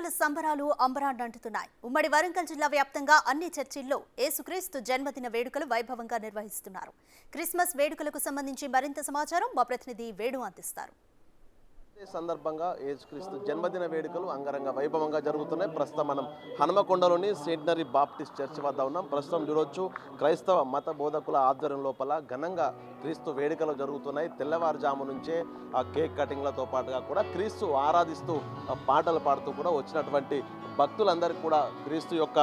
ఎన్నికల సంబరాలు అంబరాన్నంటున్నాయి ఉమ్మడి వరంగల్ జిల్లా వ్యాప్తంగా అన్ని చర్చిల్లో ఏసుక్రీస్తు జన్మదిన వేడుకలు వైభవంగా నిర్వహిస్తున్నారు. క్రిస్మస్ వేడుకలకు సంబంధించి మరింత సమాచారం మా ప్రతినిధి వేణు అందిస్తారు. సందర్భంగా యేసుక్రీస్తు జన్మదిన వేడుకలు అంగరంగ వైభవంగా జరుగుతున్నాయి. ప్రస్తుతం మనం హనుమకొండలోని సెంటనరీ బాప్టిస్ట్ చర్చ్ వద్ద ఉన్నాం. ప్రస్తుతం చూడొచ్చు క్రైస్తవ మత బోధకుల ఆధ్వర్యం లోపల ఘనంగా క్రీస్తు వేడుకలు జరుగుతున్నాయి. తెల్లవారుజాము నుంచే ఆ కేక్ కటింగ్లతో పాటుగా కూడా క్రీస్తు ఆరాధిస్తూ పాటలు పాడుతూ కూడా వచ్చినటువంటి భక్తులందరికీ కూడా క్రీస్తు యొక్క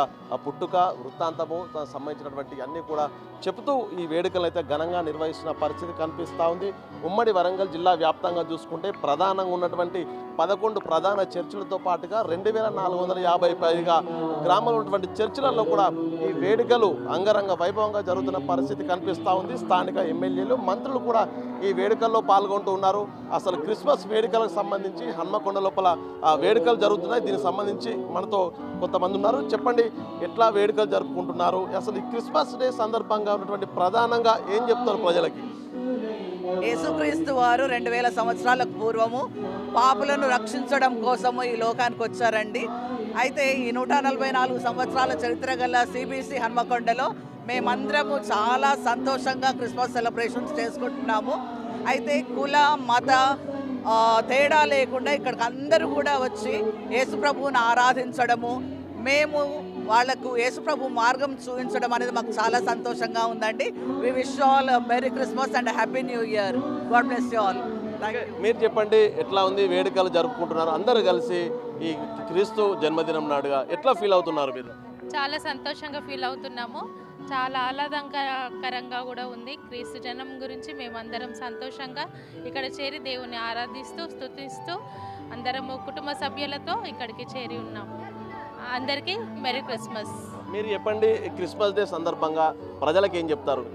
పుట్టుక వృత్తాంతము సంబంధించినటువంటి అన్నీ కూడా చెబుతూ ఈ వేడుకలు అయితే ఘనంగా నిర్వహిస్తున్న పరిస్థితి కనిపిస్తూ ఉంది. ఉమ్మడి వరంగల్ జిల్లా వ్యాప్తంగా చూసుకుంటే ప్రధానంగా ఉన్నటువంటి పదకొండు ప్రధాన చర్చిలతో పాటుగా రెండు వేల నాలుగు వందల యాభై పైగా గ్రామంలో ఉన్నటువంటి చర్చిలలో కూడా ఈ వేడుకలు అంగరంగ వైభవంగా జరుగుతున్న పరిస్థితి కనిపిస్తూ ఉంది. స్థానిక ఎమ్మెల్యేలు మంత్రులు కూడా ఈ వేడుకల్లో పాల్గొంటూ ఉన్నారు. అసలు క్రిస్మస్ వేడుకలకు సంబంధించి హన్మకొండ లోపల ఆ వేడుకలు జరుగుతున్నాయి. దీనికి సంబంధించి మనతో కొంతమంది ఉన్నారు. చెప్పండి ఎట్లా వేడుకలు జరుపుకుంటున్నారు? అసలు ఈ క్రిస్మస్ డే సందర్భంగా ఉన్నటువంటి ప్రధానంగా ఏం చెప్తారు ప్రజలకి? యేసుక్రీస్తు వారు రెండు వేల సంవత్సరాలకు పూర్వము పాపులను రక్షించడం కోసము ఈ లోకానికి వచ్చారండి. అయితే ఈ నూట నలభై నాలుగు సంవత్సరాల చరిత్ర గల సిబిసి హన్మకొండలో మేమందరము చాలా సంతోషంగా క్రిస్మస్ సెలబ్రేషన్స్ చేసుకుంటున్నాము. అయితే కుల మత తేడా లేకుండా ఇక్కడికి అందరూ కూడా వచ్చి యేసుప్రభువుని ఆరాధించడము మేము వాళ్ళకు యేసుప్రభు మార్గం చూపించడం అనేది మాకు చాలా సంతోషంగా ఉందండి. We wish all merry Christmas and happy new year God bless you all మీరు చెప్పండి ఎట్లా ఉంది వేడుకలు జరుపుకుంటున్నారు? అందరూ కలిసి ఈ క్రీస్తు జన్మదినం నాడుగా ఎట్లా ఫీల్ అవుతున్నారు మీరు? చాలా సంతోషంగా ఫీల్ అవుతున్నాము. చాలా ఆహ్లాదకరంగా కూడా ఉంది. క్రీస్తు జనం గురించి మేమందరం సంతోషంగా ఇక్కడ చేరి దేవుని ఆరాధిస్తూ స్తుతిస్తూ అందరము కుటుంబ సభ్యులతో ఇక్కడికి చేరి ఉన్నాము. అందరికీ మెరీ క్రిస్మస్. మీరు చెప్పండి క్రిస్మస్ డే సందర్భంగా ప్రజలకు ఏం చెప్తారు?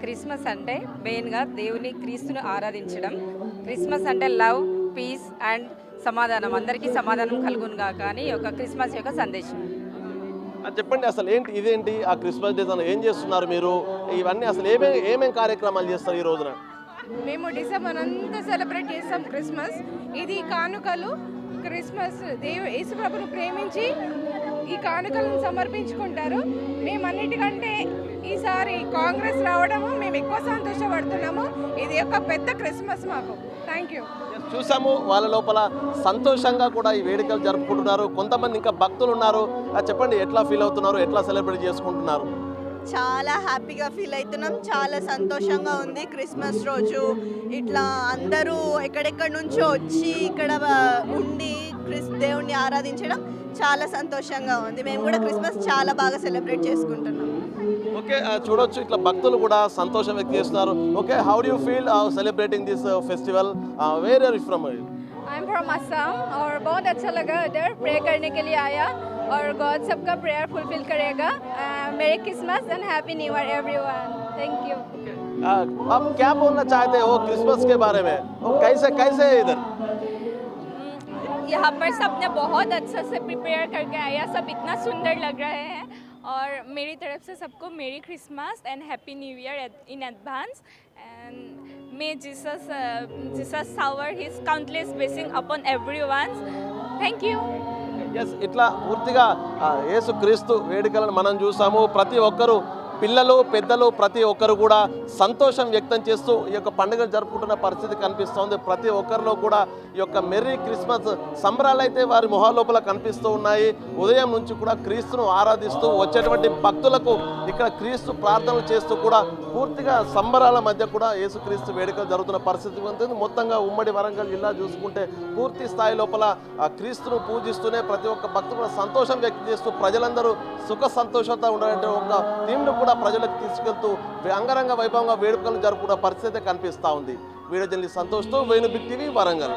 క్రిస్మస్ అంటే మెయిన్గా దేవుని క్రీస్తును ఆరాధించడం. క్రిస్మస్ అంటే లవ్ పీస్ అండ్ సమాధానం. అందరికీ సమాధానం కలుగును గాక అని ఒక క్రిస్మస్ యొక్క సందేశం. చెప్పండి అసలు ఏంటి ఇదేంటి ఆ క్రిస్మస్ డే ఏం చేస్తున్నారు మీరు? ఇవన్నీ అసలు ఏమేమి ఏమేమి కార్యక్రమాలు చేస్తారు ఈ రోజున? మేము డిసెంబర్ అంతా సెలబ్రేట్ చేస్తాం క్రిస్మస్ ఇది కానుకలు క్రిస్మస్ దేవు యేసుప్రభుని ప్రేమించి ఈ కానుకలను సమర్పించుకుంటారు. మేము అన్నిటికంటే ఈసారి కాంగ్రెస్ రావడము మేము ఎక్కువ సంతోషపడుతున్నాము. ఇది ఒక పెద్ద క్రిస్మస్ మాకు. థ్యాంక్ యూ చూసాము వాళ్ళ లోపల సంతోషంగా కూడా ఈ వేడుకలు జరుపుకుంటున్నారు. కొంతమంది ఇంకా భక్తులు ఉన్నారు చెప్పండి ఎట్లా ఫీల్ అవుతున్నారు? ఎట్లా సెలబ్రేట్ చేసుకుంటున్నారు? చాలా హ్యాపీగా ఫీల్ అవుతున్నాం. చాలా సంతోషంగా ఉంది క్రిస్మస్ రోజు. ఇట్లా అందరూ ఎక్కడెక్కడ నుంచో వచ్చి ఇక్కడ ఉండి క్రిస్ దేవుణ్ణి ఆరాధించడం చాలా సంతోషంగా ఉంది మేము కూడా క్రిస్మస్ చాలా బాగా సెలబ్రేట్ చేసుకుంటున్నాం ఓకే ఆ, చూడొచ్చు ఇట్లా భక్తులు కూడా సంతోషం వ్యక్తం చేస్తున్నారు okay how do feel celebrating this festival where are from I am from Assam और बहुत अच्छा लगा इधर प्रे करने के लिए आया और गॉड सबका प्रेयर फुलफिल करेगा merry Christmas and happy new year everyone thank you आप क्या बोलना चाहते हो क्रिसमस के बारे में वो कैसे कैसे है इधर यहाँ पर सबने बहुत अच्छा से प्रिपेयर करके आया सब इतना सुंदर लग रहे हैं और मेरी तरफ से सबको merry Christmas and happy new year in advance and may Jesus Jesus shower his countless blessing upon everyone thank you yes ఇట్లా పూర్తిగా ఆ, యేసు క్రీస్తు వేడుకలను మనం చూసాము ప్రతి ఒక్కరూ పిల్లలు పెద్దలు ప్రతి ఒక్కరు కూడా సంతోషం వ్యక్తం చేస్తూ ఈ యొక్క పండుగను జరుపుకుంటున్న పరిస్థితి కనిపిస్తోంది. ప్రతి ఒక్కరిలో కూడా ఈ యొక్క మెర్రీ క్రిస్మస్ సంబరాలు అయితే వారి మొహాలోపల కనిపిస్తూ ఉన్నాయి. ఉదయం నుంచి కూడా క్రీస్తును ఆరాధిస్తూ వచ్చేటువంటి భక్తులకు ఇక్కడ క్రీస్తు ప్రార్థనలు చేస్తూ కూడా పూర్తిగా సంబరాల మధ్య కూడా యేసుక్రీస్తు వేడుకలు జరుగుతున్న పరిస్థితి ఉంటుంది మొత్తంగా ఉమ్మడి వరంగల్ జిల్లా చూసుకుంటే పూర్తి స్థాయి లోపల ఆ క్రీస్తును పూజిస్తూనే ప్రతి ఒక్క భక్తులు సంతోషం వ్యక్తం చేస్తూ ప్రజలందరూ సుఖ సంతోషంతో ఉండాలంటే ఒక థీమ్ను కూడా ప్రజలకు తీసుకెళ్తూ అంగరంగ వైభవంగా వేడుకలు జరుపుకున్న పరిస్థితి కనిపిస్తూ ఉంది. వీడియో జర్నలిస్ట్ సంతోష్తో వేణు టీవీ వరంగల్.